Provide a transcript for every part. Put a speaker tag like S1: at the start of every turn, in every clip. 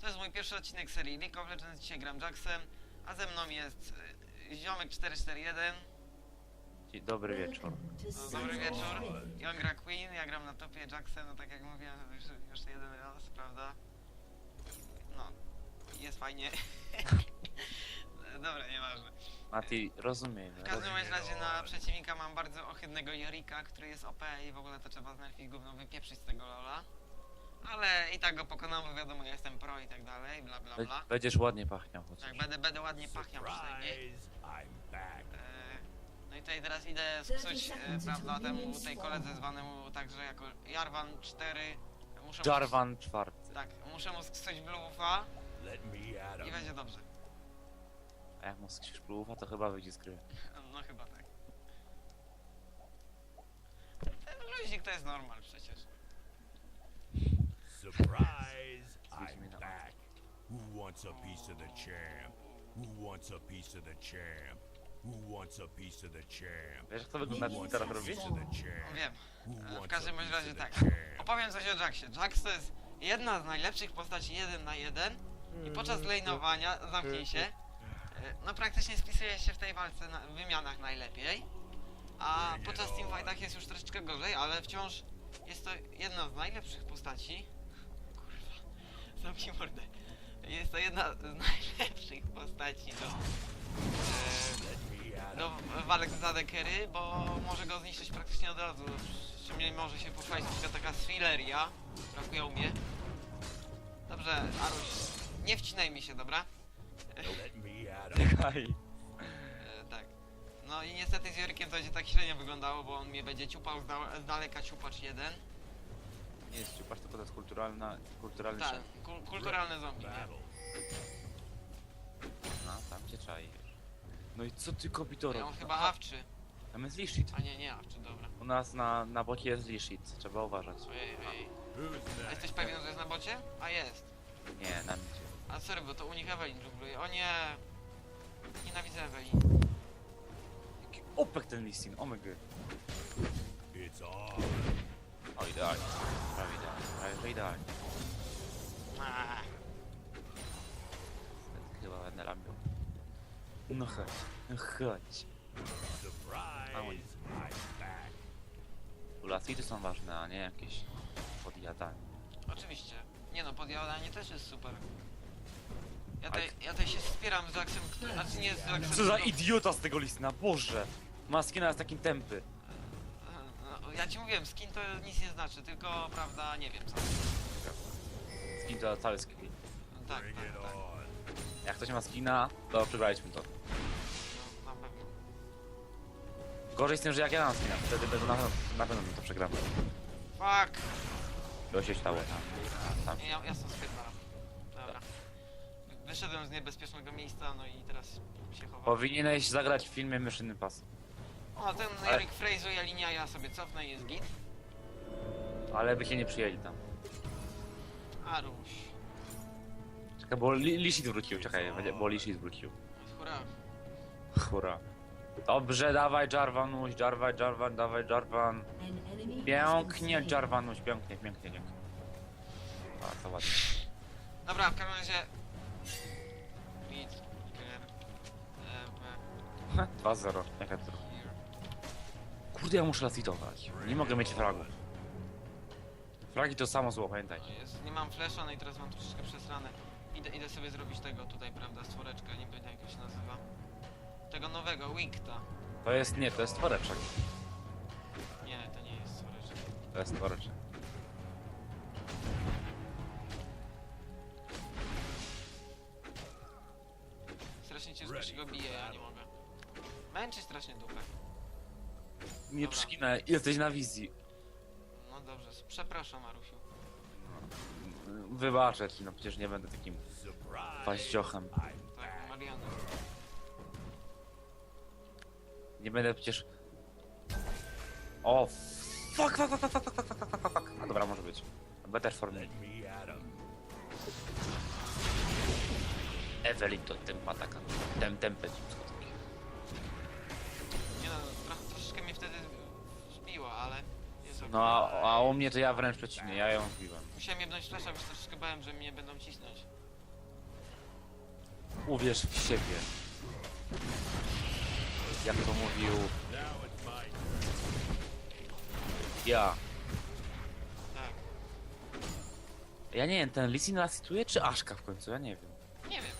S1: To jest mój pierwszy odcinek serii League of Legends. Dzisiaj gram Jacksem, a ze mną jest y, Ziomek 441.
S2: Dzień dobry wieczór.
S1: No, dobry wieczór. I on gra Queen, ja gram na topie Jacksem, no tak jak mówiłem już, już jeden raz, prawda? No, jest fajnie. Dobra, nieważne.
S2: Mati, rozumiemy.
S1: W każdym bądź razie na przeciwnika mam bardzo ohydnego Jorika, który jest OP i w ogóle to trzeba znerfić gówno, wypieprzyć z tego lola. Ale i tak go pokonam, bo wiadomo, ja jestem pro i tak dalej, bla bla bla.
S2: Będziesz ładnie pachniał chociaż.
S1: Tak, będę, będę ładnie pachniał przynajmniej.
S3: Surprise! I'm back.
S1: E, No i tutaj teraz idę skuć, e, prawda, temu tej koledze zwanemu także jako Jarvan 4. Muszę mu-
S2: Jarvan czwarty.
S1: Tak, muszę mu skuć bluefa
S3: Let me at
S1: i
S3: 'em.
S1: będzie dobrze.
S2: A jak mu skrzyż pluwa, to chyba wyjdzie z gry.
S1: No chyba tak. Ten luzik to jest normal przecież.
S3: Surprise! I'm
S2: no.
S3: back. Who wants a piece of the champ? Who wants a piece of the champ? Who wants a piece of the champ?
S2: Wiesz jak to wygląda,
S3: wants
S2: teraz robisz?
S1: No wiem. E, W każdym bądź razie
S3: of the
S1: tak. Opowiem coś o Jacksie. Jax to jest jedna z najlepszych postaci jeden na jeden i podczas lejnowania, zamknij się, e, no praktycznie spisuje się w tej walce na wymianach najlepiej. A podczas teamfightach jest już troszeczkę gorzej, ale wciąż jest to jedna z najlepszych postaci. Zamknij mordę. Jest to jedna z najlepszych postaci do,
S3: 'em.
S1: e, do walk z Adekery, bo może go zniszczyć praktycznie od razu. Czym nie może się pochwalić na przykład taka Sfileria, brakuje u mnie. Dobrze, Aruś, nie wcinaj mi się, dobra?
S2: Czekaj.
S1: E, tak. No i niestety z Jorykiem to będzie tak średnio wyglądało, bo on mnie będzie ciupał z, da- z daleka ciupacz jeden.
S2: Nie jest ciupasz, tylko to jest kulturalna, kulturalny
S1: Tak,
S2: szef.
S1: kulturalne zombie, nie?
S2: No, tam cię czaisz. No i co ty kobitoro?
S1: Ja on chyba awczy.
S2: Tam jest Lishit.
S1: A nie, nie awczy, dobra.
S2: U nas na, na bocie jest Lishit, trzeba uważać.
S1: Ojej, ojej.
S3: Who's
S1: A Jesteś pewien, że jest na bocie? A jest.
S2: Nie, na micie.
S1: A sorry, bo to u nich Evelyn dżungluje. O nie! Nienawidzę Evelyn.
S2: Jaki opek ten listin, omega.
S3: It's on.
S2: O, idealnie. Prawie idealnie, prawie że idealnie.
S1: Aaa.
S2: Chyba będę lambił. No chodź, no chodź.
S3: Surprise! I'm back.
S2: Ulacity są ważne, a nie jakieś podjadanie.
S1: Oczywiście. Nie no, podjadanie też jest super. Ja tej, ja tej się wspieram z który... Znaczy nie z Jacksem,
S2: Co za idiota z tego listina, boże! Maskina jest takim tępy.
S1: No, ja ci mówiłem, skin to nic nie znaczy, tylko prawda, nie wiem co.
S2: Skin to cały skin.
S1: Tak,
S3: Bring
S1: tak, tak.
S3: on.
S2: Jak ktoś ma skina, to przegraliśmy to.
S1: No, na pewno.
S2: Gorzej z tym, że jak ja mam skina, wtedy będę na, na pewno to przegramy.
S1: Fuck!
S2: To się stało tam. tam.
S1: Nie, ja, ja stąd spierdalam. Dobra. Wyszedłem z niebezpiecznego miejsca, no i teraz się chowam.
S2: Powinieneś zagrać w filmie Mission Impossible.
S1: O, ten
S2: Ale-
S1: Erik frejzuje linia, ja sobie cofnę i jest git.
S2: Ale by się nie przyjęli tam.
S1: Aruś.
S2: Czekaj, bo Li- Lishit wrócił, czekaj, będzie- bo Lishit wrócił.
S1: Hurra.
S2: Hurra. Dobrze, dawaj Jarvanuś, dawaj Jarvan, dawaj Jarvan. Pięknie Jarvanuś, pięknie, pięknie, pięknie. A, to ładnie.
S1: Dobra, w każdym razie... Mid, ger, e,
S2: 2-0, jaka to? Kurde, ja muszę lasitować. Nie mogę mieć fragów. Fragi to samo zło, pamiętaj.
S1: Jest, nie mam flesza, no i teraz mam troszeczkę przesrane. Idę, idę sobie zrobić tego tutaj, prawda, stworeczka, nie wiem jak to się nazywa. Tego nowego, Wikta.
S2: To jest, nie, to jest tworeczek.
S1: Nie, to nie jest stworeczek.
S2: To jest tworeczek.
S1: Strasznie ciężko się go bije, ja nie mogę. Męczy strasznie dupę.
S2: Nie
S1: Dobra.
S2: jesteś na wizji.
S1: No dobrze, przepraszam Marusiu.
S2: Wybaczę ci, no przecież nie będę takim paździochem.
S1: Tak. Mariana.
S2: Nie będę przecież... O, fuck, fuck, fuck, fuck, fuck, fuck, fuck, fuck, fuck, fuck. A dobra, może być. Better for me. Evelyn to tempa taka. Tem, tempę dziwko
S1: No,
S2: a, a u mnie to ja wręcz przeciwnie, ja ją wbiłem.
S1: Musiałem jebnąć flesza, bo się troszeczkę bałem, że mnie będą cisnąć.
S2: Uwierz w siebie. Jak to mówił ja.
S1: Tak.
S2: Ja nie wiem, ten Lisin lasituje czy Aszka w końcu? Ja nie wiem.
S1: Nie wiem.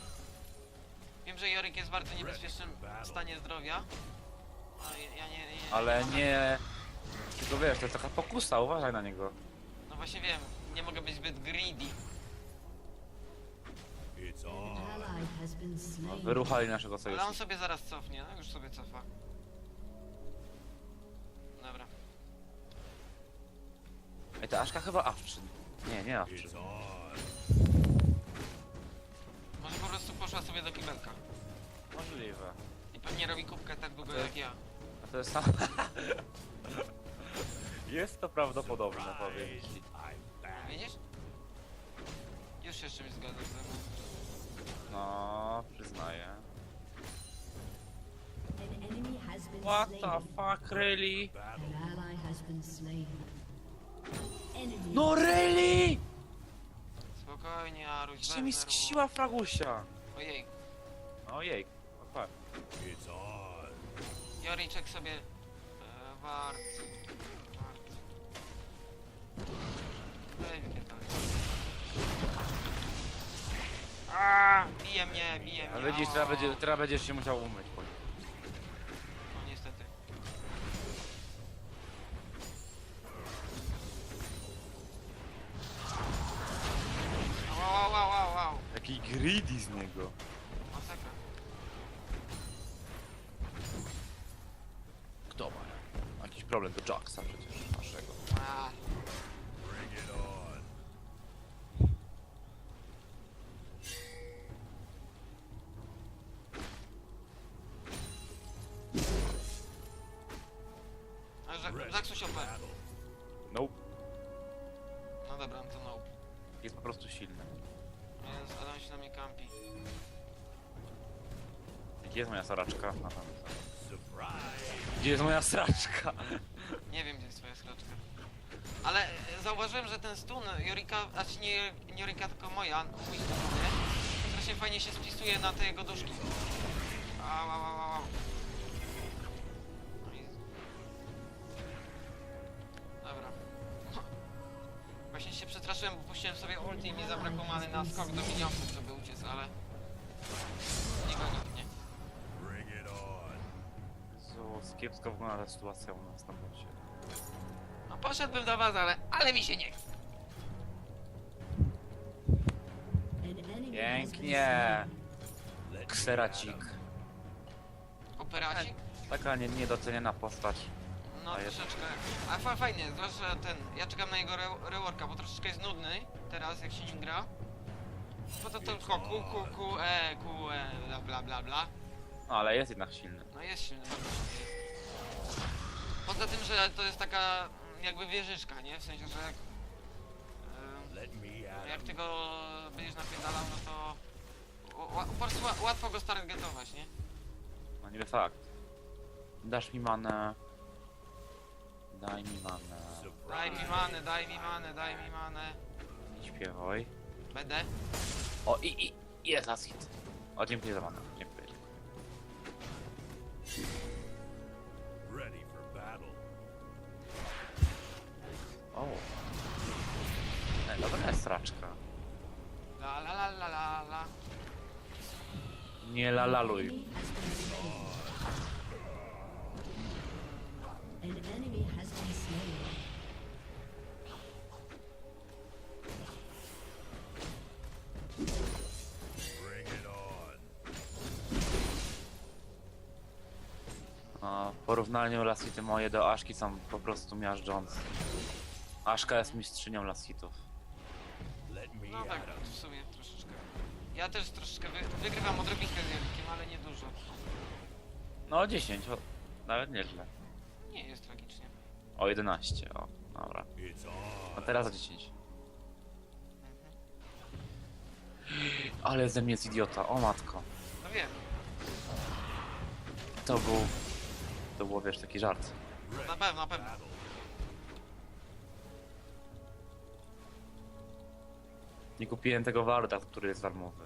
S1: Wiem, że Jorik jest w bardzo niebezpiecznym stanie zdrowia. Ale ja, nie, nie...
S2: Ale nie... Tylko wiesz, to jest taka pokusa, uważaj na niego.
S1: No właśnie wiem, nie mogę być zbyt greedy.
S3: It's
S4: An
S3: on.
S4: ally has been
S2: No,
S4: slain.
S2: wyruchali naszego
S1: Ale on sobie zaraz cofnie, no już sobie cofa. Dobra.
S2: Ej, ta Aszka chyba Awczyn. Nie, nie Awczyn.
S3: It's on.
S1: Może po prostu poszła sobie do kibelka.
S2: Możliwe.
S1: I pewnie robi kubkę tak długo jak ja.
S2: A to jest sam... Jest to prawdopodobne, powiem ci.
S1: Widzisz? Już się z czymś zgadzam ze mną.
S2: No, przyznaję.
S4: An enemy has been
S2: What the fuck, really?
S3: Battle.
S4: An ally has been slain. Enemy
S2: No really?
S1: Spokojnie, Aruś,
S2: Jeszcze mi
S1: nerwów.
S2: skrzesiła fragusia.
S1: Ojej,
S2: Ojej,
S3: on.
S1: Joriczek sobie... E. Wart... Daj wypierdalaj. Aaaa! Bije mnie, bije
S2: A
S1: mnie.
S2: widzisz,
S1: o.
S2: teraz, będzie, teraz będziesz się musiał umyć. po nim.
S1: No niestety. Wow, wow, wow, wow.
S2: Jaki greedy z niego.
S1: Masakra.
S2: Kto ma? Jakiś problem do Jacksa przecież Gdzie jest moja sraczka? Aha.
S3: Surprise.
S2: Gdzie jest moja sraczka?
S1: Nie wiem, gdzie jest twoja skraczka. Ale e, zauważyłem, że ten stun Jorika, znaczy nie, nie Jorika, tylko moja, mój stun, nie? Strasznie fajnie się spisuje na te jego duszki. Au, au, au, au. No i... Dobra. Właśnie się przestraszyłem, bo puściłem sobie ulti i mi zabrakło many na skok do minionków, żeby uciec, ale...
S2: kiepsko wygląda ta sytuacja u nas na bocie.
S1: No poszedłbym do was, ale, ale mi się nie chce.
S2: Pięknie. Kseracik.
S1: Operacik?
S2: Taka nie, niedoceniana postać.
S1: No
S2: A jest-
S1: troszeczkę. A fa fajnie, zwłaszcza ten. Ja czekam na jego re reworka, bo troszeczkę jest nudny teraz jak się nim gra. Bo to tylko Q, Q, Q, E, Q, E, bla bla bla bla.
S2: No ale jest jednak silny.
S1: No jest silny, bardzo silny. Poza tym, że to jest taka mm, jakby wieżyczka, nie? W sensie, że jak,
S3: at
S1: jak ty go będziesz napierdalał, no to ła- po prostu ła- łatwo go stargetować, nie?
S2: No niby fakt. Dasz mi manę. Daj mi manę.
S1: Daj mi manę, daj mi manę, daj mi manę.
S2: Nie śpiewaj.
S1: Będę.
S2: O i, i i jest last hit. O dziękuję za manę. Dziękuję.
S3: It on.
S2: A w porównaniu lasity moje do Aszki są po prostu miażdżące. Aszka jest mistrzynią lasitów.
S3: Let me
S1: No tak, w sumie troszeczkę. Ja też troszeczkę wy, wygrywam odrobinkę z Jelikiem, ale nie dużo.
S2: No 10, o, nawet nieźle.
S1: Nie jest tragicznie.
S2: O 11, o, dobra. A teraz o 10. Mhm. Ale ze mnie jest idiota, o matko.
S1: No wiem,
S2: To był... To było, wiesz, taki żart.
S1: na pewno, na pewno.
S2: Nie kupiłem tego warda, który jest darmowy.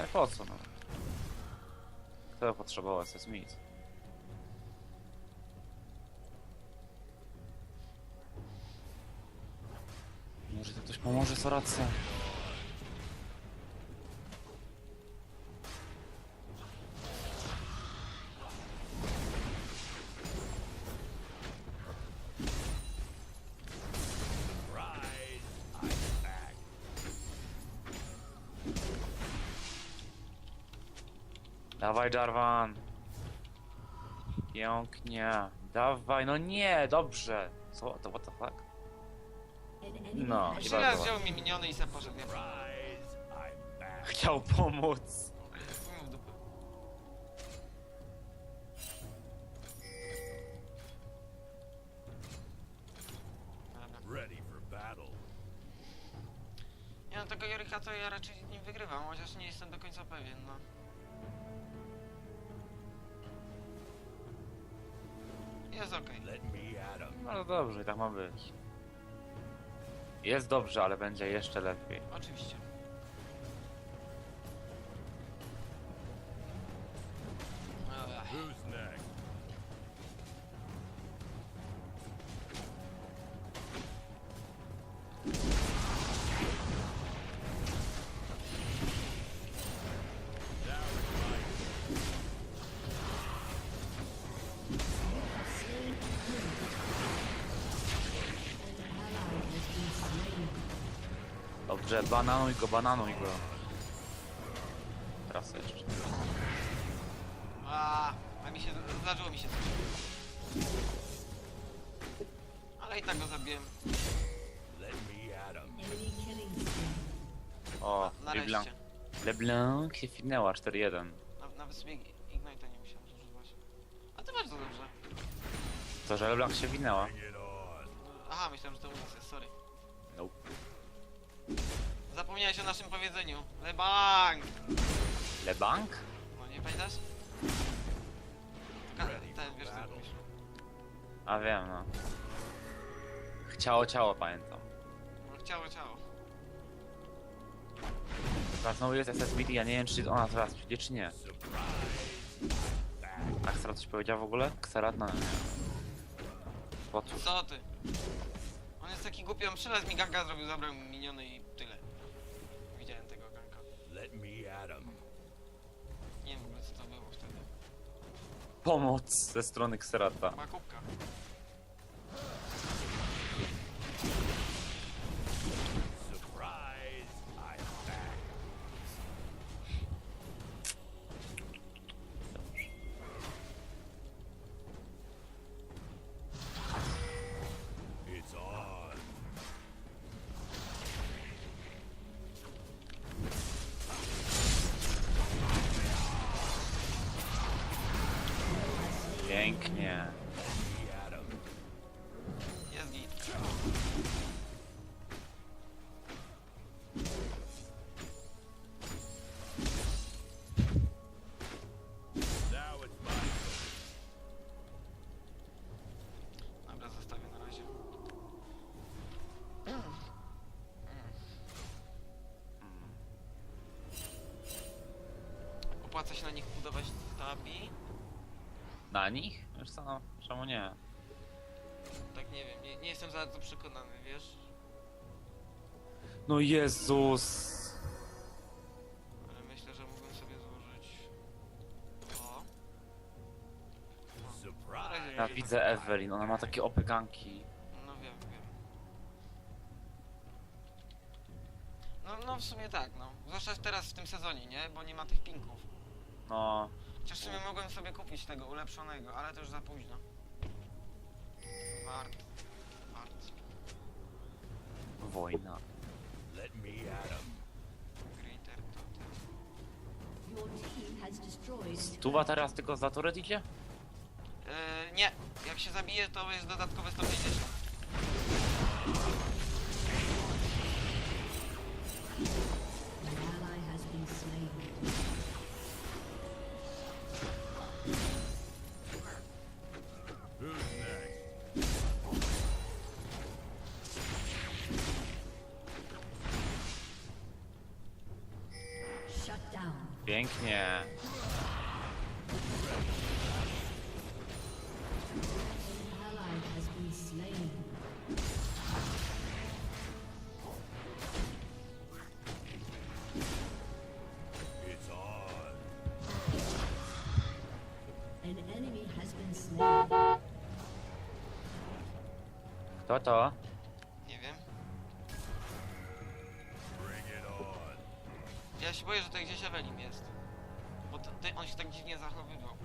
S2: Ale po co, no? Kto potrzebował SS Smith? Może to ktoś pomoże Sorace?
S3: Surprise!
S2: Dawaj Jarvan! Pięknie. Dawaj, no nie, dobrze. Co, to what the fuck? No, i bardzo
S1: wziął mi miniony i se poszedł. Ja
S3: Surprise! I'm back.
S2: Chciał pomóc.
S1: chuj mu w dupę. Dobra.
S3: Ready for battle.
S1: Nie no, tego Joryka to ja raczej nie wygrywam, chociaż nie jestem do końca pewien, no. Jest okej.
S3: 'em.
S2: No dobrze, tak ma być. Jest dobrze, ale będzie jeszcze lepiej.
S1: Oczywiście.
S2: Dobrze, bananuj go, bananuj go. Teraz jeszcze.
S1: A, a mi się, zdarzyło mi się coś. Ale i tak go zabiłem.
S2: O,
S1: Nareszcie.
S2: LeBlanc. LeBlanc się finęła 4-1.
S1: Na, nawet sobie Ignite'a nie musiałem zużywać. A ty bardzo dobrze.
S2: To, że LeBlanc się winęła?
S1: Aha, myślałem, że to u nas jest, sorry. Zapomniałeś o naszym powiedzeniu. Lebank!
S2: LeBlanc?
S1: No nie pamiętasz? Ka- ten, wiesz co mówisz.
S2: A wiem, no. Ciało, ciało pamiętam.
S1: No, ciało, ciało.
S2: Teraz znowu jest SS Smith i ja nie wiem, czy ona teraz przyjdzie, czy nie. A Ksara coś powiedział w ogóle? Ksara? No.
S1: Co ty? On jest taki głupi, on przylazł mi ganga zrobił, zabrał mi miniony i tyle.
S3: Let me at 'em.
S1: Nie wiem w ogóle co to było wtedy.
S2: Pomoc ze strony Kserata.
S1: Chyba kubka. Opłaca się na nich budować tabi?
S2: Na nich? Wiesz co, no, czemu nie?
S1: Tak nie wiem, nie, nie jestem za bardzo przekonany, wiesz?
S2: No Jezus!
S1: Ale myślę, że mógłbym sobie złożyć... O.
S3: Surprise!
S2: Ja widzę Evelyn, ona ma takie opykanki.
S1: No wiem, wiem. No, no w sumie tak, no. Zwłaszcza teraz w tym sezonie, nie? Bo nie ma tych pinków.
S2: No.
S1: Chociaż w mogłem sobie kupić tego ulepszonego, ale to już za późno. Wart. Wart.
S2: Wojna.
S4: Let
S2: me at him. Greater Totem. Your team teraz tylko za turret idzie?
S1: Yy, e, nie. Jak się zabije, to jest dodatkowe 150.
S4: slain.
S2: Kto to?
S1: To gdzieś Evelim jest. Bo to, ty, on się tak dziwnie zachowywał.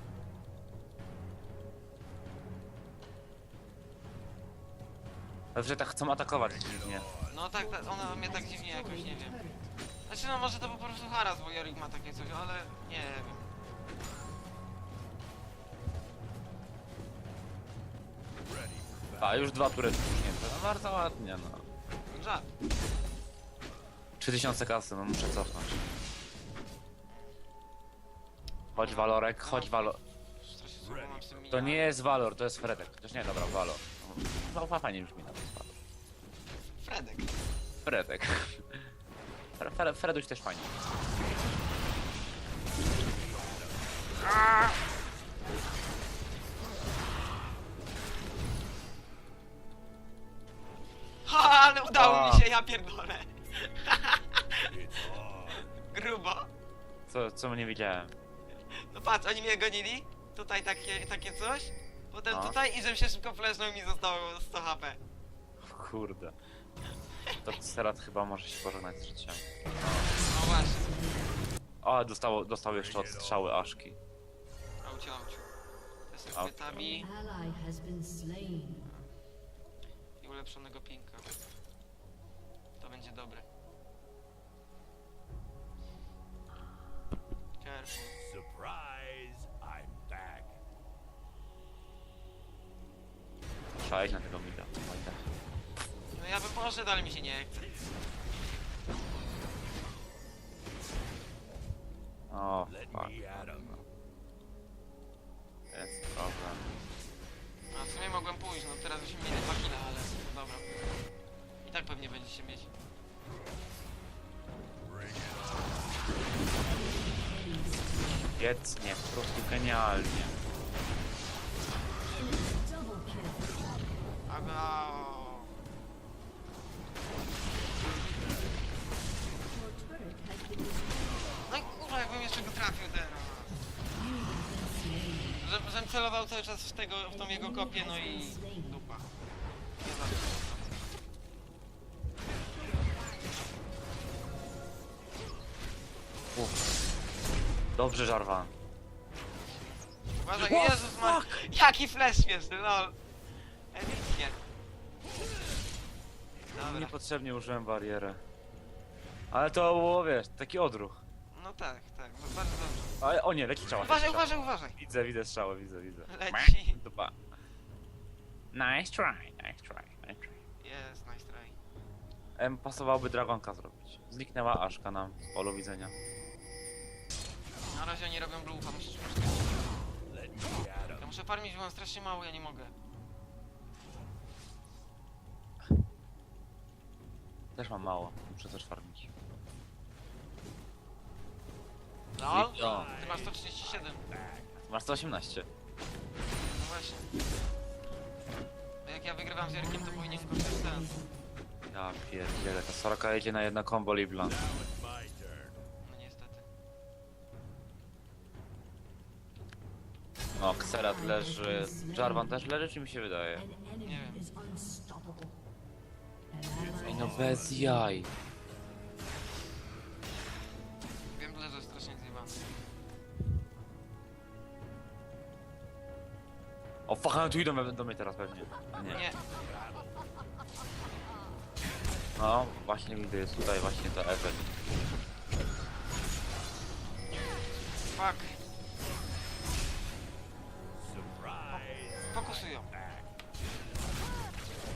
S2: Że tak chcą atakować dziwnie.
S1: No tak, tak, ona mnie tak dziwnie jakoś, nie wiem. Znaczy no może to po prostu haras, bo Jorik ma takie coś, ale nie wiem.
S2: A, już dwa turety puśnięte. No bardzo ładnie, no.
S1: Żart.
S2: 3000 kasy, no muszę cofnąć. Chodź Valorek, chodź Valor.
S1: Strasznie słabo mam z tym
S2: To nie jest Valor, to jest Fredek. Chociaż nie, dobra, Valor. No, no fajnie brzmi na to.
S1: Fredek.
S2: Fredek. Fre, Fre, Freduś też fajnie.
S1: Ha, ale udało mi się, ja pierdolę. Grubo.
S2: Co, co nie widziałem.
S1: Patrz, oni mnie gonili. Tutaj takie, takie coś. Potem
S2: No.
S1: tutaj i żebym się szybko flesznął i mi zostało 100 HP.
S2: Kurde. To Serat chyba może się pożegnać z życiem.
S1: No właśnie.
S2: O, dostało, dostał jeszcze od strzały Aszki.
S1: Auciu, auciu. To jest
S2: Au.
S1: kwiatami
S4: An ally has been slain.
S1: i ulepszonego pinka. To będzie dobre. Careful.
S2: Iść na tego mida.
S1: No ja bym poszedł, ale mi się nie chce.
S2: O, fuck. Jest problem.
S1: A w sumie mogłem pójść, no teraz byśmy mieli dwa kile, ale no dobra. I tak pewnie będziecie mieć.
S2: Świetnie, po prostu genialnie.
S1: No i kurwa, jakbym jeszcze go trafił teraz. Że, żem celował cały czas w tego, w tą jego kopię, no i dupa. Nie zawsze.
S2: Uff. Dobrze, Jarvan.
S1: Uważaj, Jezus ma... Jaki flash śmieszny, lol. Dobra.
S2: Niepotrzebnie użyłem barierę. Ale to było, wiesz, taki odruch.
S1: No tak, tak, no bardzo dobrze.
S2: Ale, o nie, leci strzała.
S1: Uważaj, uważaj, uważaj.
S2: Widzę, widzę strzałę, widzę, widzę.
S1: Leci.
S2: Dupa. Nice try, nice try, nice try.
S1: Jest, nice try.
S2: Em, pasowałoby dragonka zrobić. Zniknęła Aszka nam z polu widzenia.
S1: Na razie oni robią blufa, musisz poczekać. Ja muszę farmić, bo mam strasznie mało, ja nie mogę.
S2: Też mam mało, muszę też farmić.
S1: No,
S2: No.
S1: ty masz 137.
S2: Masz 118.
S1: No właśnie. A jak ja wygrywam z Jarkiem, to powinien kończyć ten.
S2: Ja pierdzielę, ta Soraka jedzie na jedno combo Liblan.
S1: No niestety.
S2: O, Xerath leży. Jarvan też leży, czy mi się wydaje?
S1: Nie wiem.
S2: Ej, no bez jaj.
S1: Wiem, że to jest strasznie zjebane.
S2: O fuck, tu idą we- do mnie teraz pewnie. Nie.
S1: Nie.
S2: No, właśnie widzę, jest tutaj właśnie to event.
S1: Fuck. Pokusują.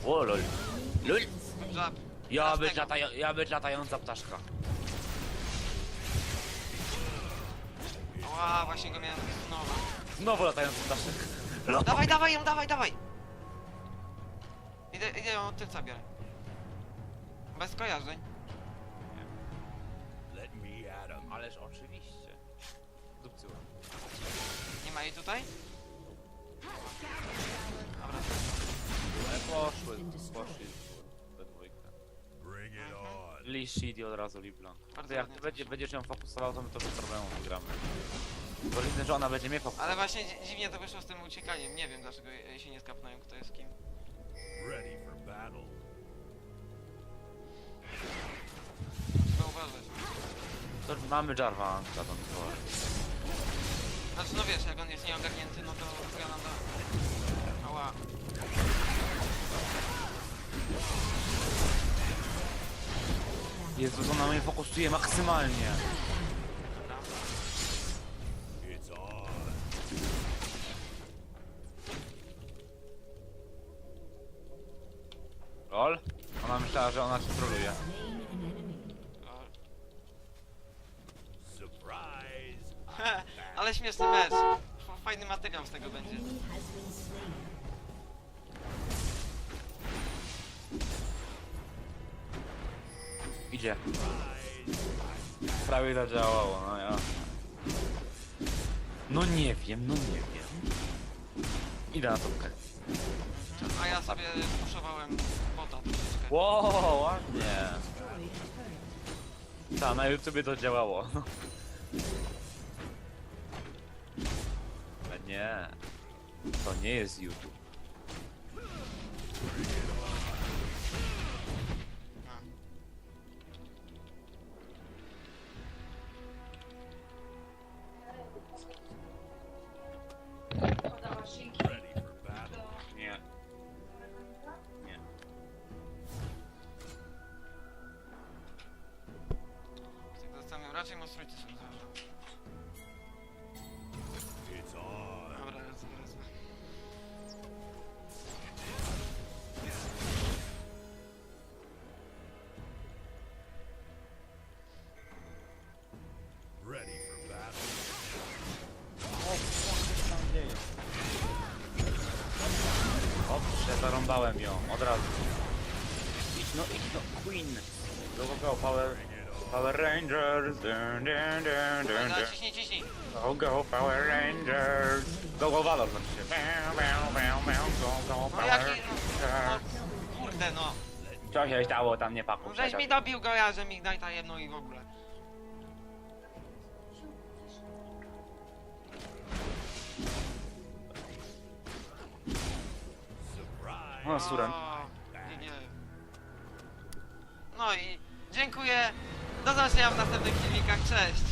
S2: O, lol. LOL!
S1: Żab.
S2: Ja być, lataja, ja być latająca ptaszka.
S1: Ła, właśnie go miałem znowu.
S2: Znowu latający ptaszek. Lata.
S1: Dawaj, dawaj ją, dawaj, dawaj! Idę, idę ją od tylca biorę. Bez kojarzeń.
S3: Let me at 'em.
S2: Ależ oczywiście. Dupcyłem.
S1: Nie ma jej tutaj? Dobra.
S2: Ale poszły, poszli. Lee Shid i od razu LeBlanc.
S1: Bardzo
S2: Jak
S1: ładnie
S2: będzie, będziesz ją fokusował, to my to bez problemu wygramy. Bo widzę, że ona będzie mnie fokusować.
S1: Ale właśnie dzi- dziwnie to wyszło z tym uciekaniem. Nie wiem dlaczego je- się nie skapnają kto jest kim.
S3: Ready for battle.
S1: Trzeba uważać.
S2: To mamy Jarvan, za to mi
S1: Znaczy no wiesz, jak on jest nieogarnięty, no to chuja nam da. Ała.
S2: Jezus, ona mnie fokusuje maksymalnie. Lol? Ona myślała, że ona cię troluje.
S1: Ale śmieszny mecz. Fajny materiał z tego będzie.
S2: Idzie. Prawie zadziałało, no ja. No nie wiem, no nie wiem. Idę na topkę.
S1: A ja sobie puszowałem bota troszeczkę.
S2: Wow, ładnie. Ta, na YouTubie to działało. no. Ale nie. To nie jest YouTube. Zarąbałem ją, od razu. Idź no, idź no, Queen. Go, go, go, Power... Power Rangers. Dun, dun, dun, dun, dun.
S1: ciśnij, ciśnij.
S2: Go, go, Power Rangers. Go, go, Valor znaczy się. Go, go,
S1: No
S2: Power
S1: jaki... No,
S2: Rangers.
S1: no, kurde no.
S2: Co się stało, tam nie
S1: Żeś mi dobił go ja, że mi daj ta jedną i w ogóle.
S2: No.
S1: O, nie, nie. No i dziękuję. Do zobaczenia w następnych filmikach. Cześć.